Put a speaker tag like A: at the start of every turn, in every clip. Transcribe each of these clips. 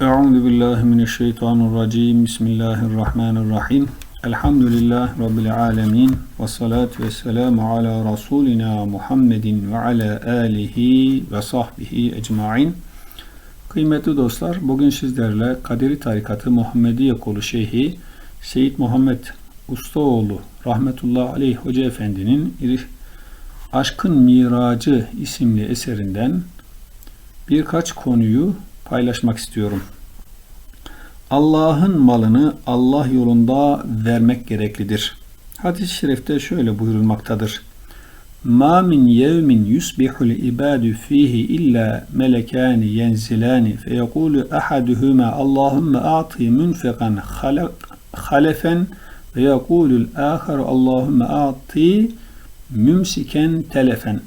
A: Euzu billahi mineşşeytanirracim. Bismillahirrahmanirrahim. Elhamdülillah rabbil alamin ve salatu vesselamu ala rasulina Muhammedin ve ala alihi ve sahbihi ecmaîn. Kıymetli dostlar, bugün sizlerle Kaderi Tarikatı Muhammediye Kolu Şeyhi Seyit Muhammed Ustaoğlu rahmetullahi aleyh Hoca Efendi'nin Aşkın Miracı isimli eserinden birkaç konuyu paylaşmak istiyorum. Allah'ın malını Allah yolunda vermek gereklidir. Hadis-i şerifte şöyle buyurulmaktadır. Ma min yevmin yusbihul ibadu fihi illa melekani yenzilani feyekulu ahaduhuma Allahümme a'ti munfiqan halefen ve yekulul aharu Allahümme a'ti mümsiken telefen.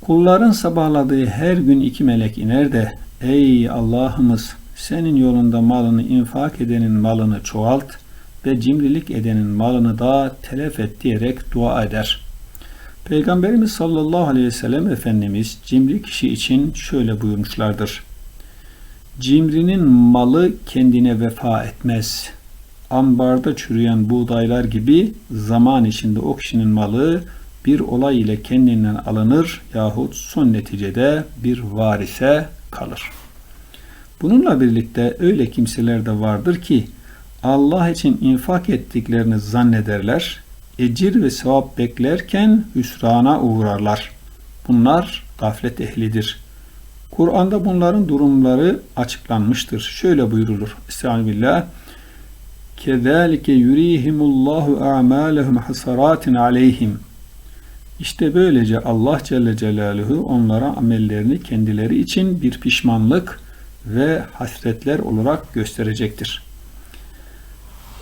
A: Kulların sabahladığı her gün iki melek iner de Ey Allah'ımız senin yolunda malını infak edenin malını çoğalt ve cimrilik edenin malını da telef et diyerek dua eder. Peygamberimiz sallallahu aleyhi ve sellem Efendimiz cimri kişi için şöyle buyurmuşlardır. Cimrinin malı kendine vefa etmez. Ambarda çürüyen buğdaylar gibi zaman içinde o kişinin malı bir olay ile kendinden alınır yahut son neticede bir varise kalır. Bununla birlikte öyle kimseler de vardır ki Allah için infak ettiklerini zannederler, ecir ve sevap beklerken hüsrana uğrarlar. Bunlar gaflet ehlidir. Kur'an'da bunların durumları açıklanmıştır. Şöyle buyurulur. Estağfirullah. Kezalike yurihimullahu a'malehum hasaratin aleyhim. İşte böylece Allah Celle Celaluhu onlara amellerini kendileri için bir pişmanlık ve hasretler olarak gösterecektir.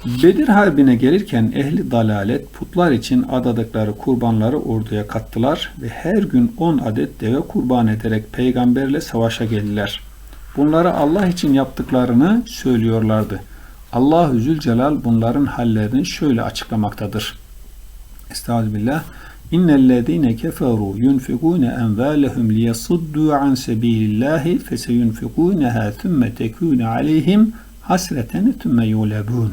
A: Bedir Harbi'ne gelirken ehli dalalet putlar için adadıkları kurbanları orduya kattılar ve her gün 10 adet deve kurban ederek peygamberle savaşa geldiler. Bunları Allah için yaptıklarını söylüyorlardı. Allah Zülcelal bunların hallerini şöyle açıklamaktadır. Estağfirullah. İnnellezîne keferû yunfikûne envâlehum liyasuddû an sebîlillâhi feseyunfikûneha thumme tekûne aleyhim hasreten thumme yulebûn.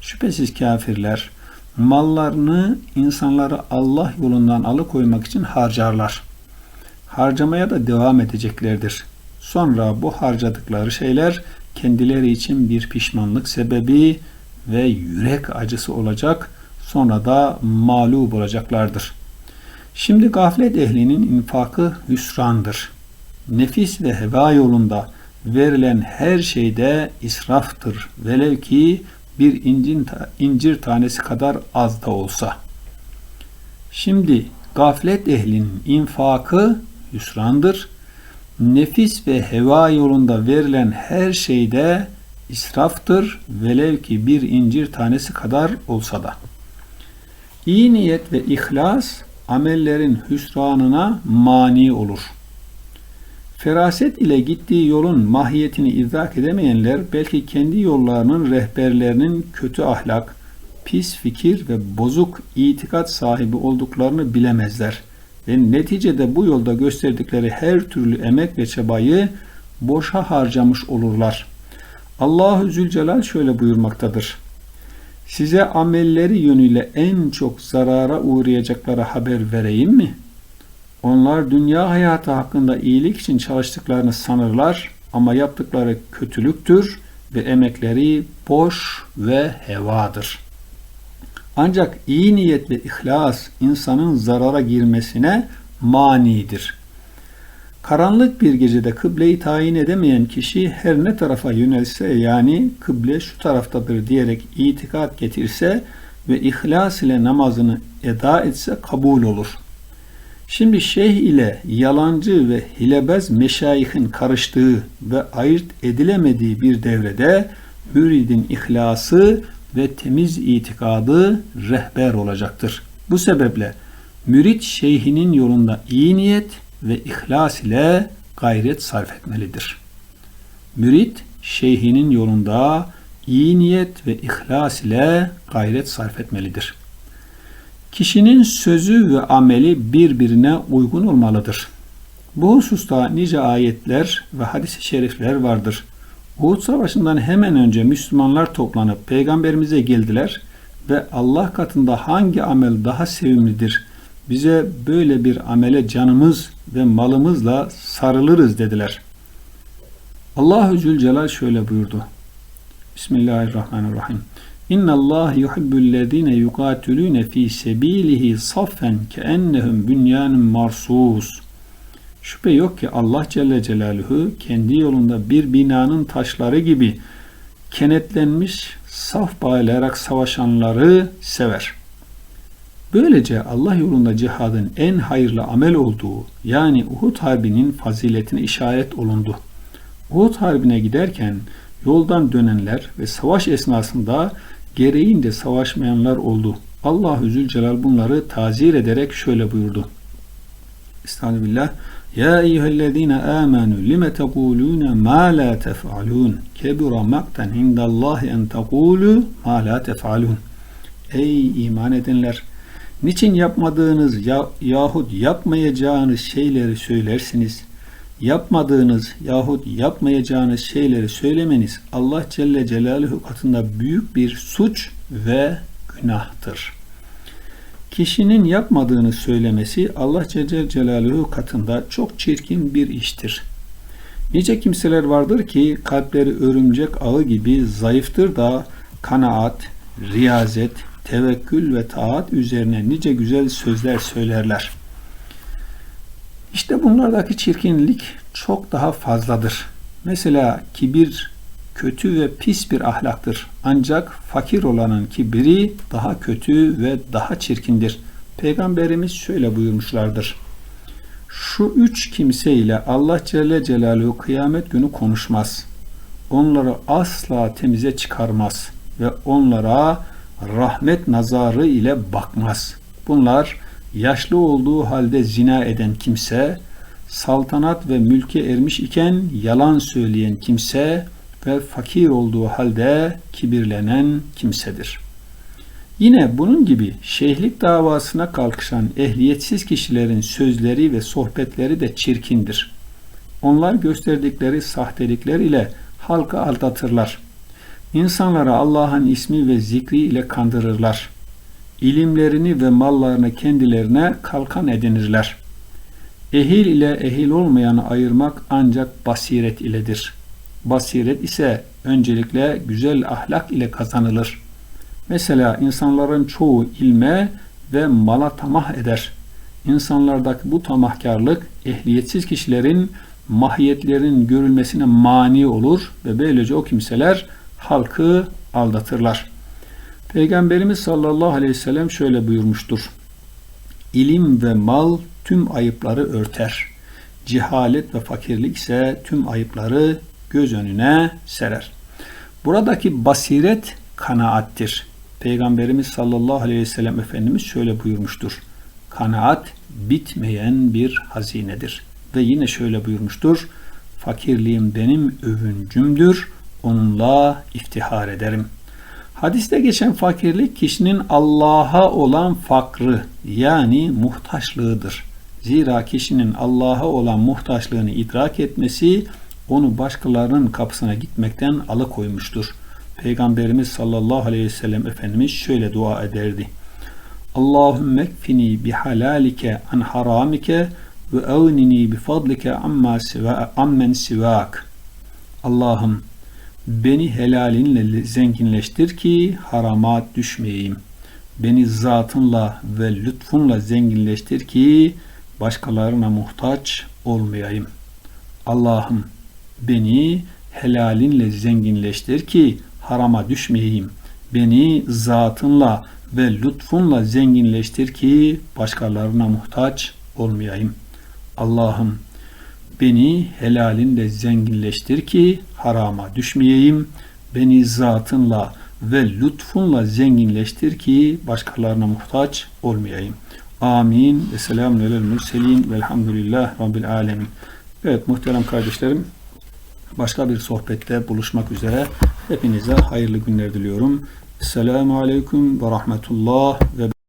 A: Şüphesiz kafirler mallarını insanları Allah yolundan alıkoymak için harcarlar. Harcamaya da devam edeceklerdir. Sonra bu harcadıkları şeyler kendileri için bir pişmanlık sebebi ve yürek acısı olacak. Sonra da mağlup olacaklardır. Şimdi gaflet ehlinin infakı hüsrandır. Nefis ve heva yolunda verilen her şeyde israftır. Velev ki bir incin, incir tanesi kadar az da olsa. Şimdi gaflet ehlinin infakı hüsrandır. Nefis ve heva yolunda verilen her şeyde israftır. Velev ki bir incir tanesi kadar olsa da. İyi niyet ve ihlas amellerin hüsranına mani olur. Feraset ile gittiği yolun mahiyetini idrak edemeyenler belki kendi yollarının rehberlerinin kötü ahlak, pis fikir ve bozuk itikat sahibi olduklarını bilemezler ve neticede bu yolda gösterdikleri her türlü emek ve çabayı boşa harcamış olurlar. Allahu Zülcelal şöyle buyurmaktadır. Size amelleri yönüyle en çok zarara uğrayacaklara haber vereyim mi? Onlar dünya hayatı hakkında iyilik için çalıştıklarını sanırlar ama yaptıkları kötülüktür ve emekleri boş ve hevadır. Ancak iyi niyet ve ihlas insanın zarara girmesine manidir. Karanlık bir gecede kıbleyi tayin edemeyen kişi her ne tarafa yönelse yani kıble şu taraftadır diyerek itikat getirse ve ihlas ile namazını eda etse kabul olur. Şimdi şeyh ile yalancı ve hilebez meşayihin karıştığı ve ayırt edilemediği bir devrede müridin ihlası ve temiz itikadı rehber olacaktır. Bu sebeple mürit şeyhinin yolunda iyi niyet ve ihlas ile gayret sarf etmelidir. Mürit şeyhinin yolunda iyi niyet ve ihlas ile gayret sarf etmelidir. Kişinin sözü ve ameli birbirine uygun olmalıdır. Bu hususta nice ayetler ve hadis-i şerifler vardır. Uhud Savaşı'ndan hemen önce Müslümanlar toplanıp peygamberimize geldiler ve Allah katında hangi amel daha sevimlidir? Bize böyle bir amele canımız ve malımızla sarılırız dediler. Allahu Zülcelal şöyle buyurdu. Bismillahirrahmanirrahim. İnna Allah yuhibbullezine yuqatilune fi sebilihi saffen keennehum bunyanun marsus. Şüphe yok ki Allah Celle Celaluhu kendi yolunda bir binanın taşları gibi kenetlenmiş saf bağlayarak savaşanları sever. Böylece Allah yolunda cihadın en hayırlı amel olduğu yani Uhud Harbi'nin faziletine işaret olundu. Uhud Harbi'ne giderken yoldan dönenler ve savaş esnasında gereğince savaşmayanlar oldu. Allah Zülcelal bunları tazir ederek şöyle buyurdu. Estağfirullah. Ya eyyühellezine amenu lime tekulune ma la tef'alun. Kebura maktan indallahi en tekulu ma la tef'alun. Ey iman edenler! Niçin yapmadığınız ya, yahut yapmayacağınız şeyleri söylersiniz? Yapmadığınız yahut yapmayacağınız şeyleri söylemeniz Allah Celle Celaluhu katında büyük bir suç ve günahtır. Kişinin yapmadığını söylemesi Allah Celle Celaluhu katında çok çirkin bir iştir. Nice kimseler vardır ki kalpleri örümcek ağı gibi zayıftır da kanaat, riyazet, tevekkül ve taat üzerine nice güzel sözler söylerler. İşte bunlardaki çirkinlik çok daha fazladır. Mesela kibir kötü ve pis bir ahlaktır. Ancak fakir olanın kibri daha kötü ve daha çirkindir. Peygamberimiz şöyle buyurmuşlardır. Şu üç kimse ile Allah Celle Celaluhu kıyamet günü konuşmaz. Onları asla temize çıkarmaz ve onlara rahmet nazarı ile bakmaz. Bunlar yaşlı olduğu halde zina eden kimse, saltanat ve mülke ermiş iken yalan söyleyen kimse ve fakir olduğu halde kibirlenen kimsedir. Yine bunun gibi şeyhlik davasına kalkışan ehliyetsiz kişilerin sözleri ve sohbetleri de çirkindir. Onlar gösterdikleri sahtelikler ile halkı aldatırlar. İnsanlara Allah'ın ismi ve zikri ile kandırırlar. İlimlerini ve mallarını kendilerine kalkan edinirler. Ehil ile ehil olmayanı ayırmak ancak basiret iledir. Basiret ise öncelikle güzel ahlak ile kazanılır. Mesela insanların çoğu ilme ve mala tamah eder. İnsanlardaki bu tamahkarlık ehliyetsiz kişilerin mahiyetlerin görülmesine mani olur ve böylece o kimseler halkı aldatırlar. Peygamberimiz sallallahu aleyhi ve sellem şöyle buyurmuştur. İlim ve mal tüm ayıpları örter. Cehalet ve fakirlik ise tüm ayıpları göz önüne serer. Buradaki basiret kanaattir. Peygamberimiz sallallahu aleyhi ve sellem Efendimiz şöyle buyurmuştur. Kanaat bitmeyen bir hazinedir. Ve yine şöyle buyurmuştur. Fakirliğim benim övüncümdür onunla iftihar ederim. Hadiste geçen fakirlik kişinin Allah'a olan fakrı yani muhtaçlığıdır. Zira kişinin Allah'a olan muhtaçlığını idrak etmesi onu başkalarının kapısına gitmekten alıkoymuştur. Peygamberimiz sallallahu aleyhi ve sellem Efendimiz şöyle dua ederdi. Allahümme kfini bihalalike an haramike ve evnini bifadlike amma siva, ammen sivak. Allah'ım Beni helalinle zenginleştir ki harama düşmeyeyim. Beni zatınla ve lütfunla zenginleştir ki başkalarına muhtaç olmayayım. Allah'ım beni helalinle zenginleştir ki harama düşmeyeyim. Beni zatınla ve lütfunla zenginleştir ki başkalarına muhtaç olmayayım. Allah'ım Beni helalinle zenginleştir ki harama düşmeyeyim. Beni zatınla ve lütfunla zenginleştir ki başkalarına muhtaç olmayayım. Amin. Ve selamun alel mürselin velhamdülillah rabbil alemin. Evet muhterem kardeşlerim başka bir sohbette buluşmak üzere hepinize hayırlı günler diliyorum. Selamun aleyküm ve rahmetullah ve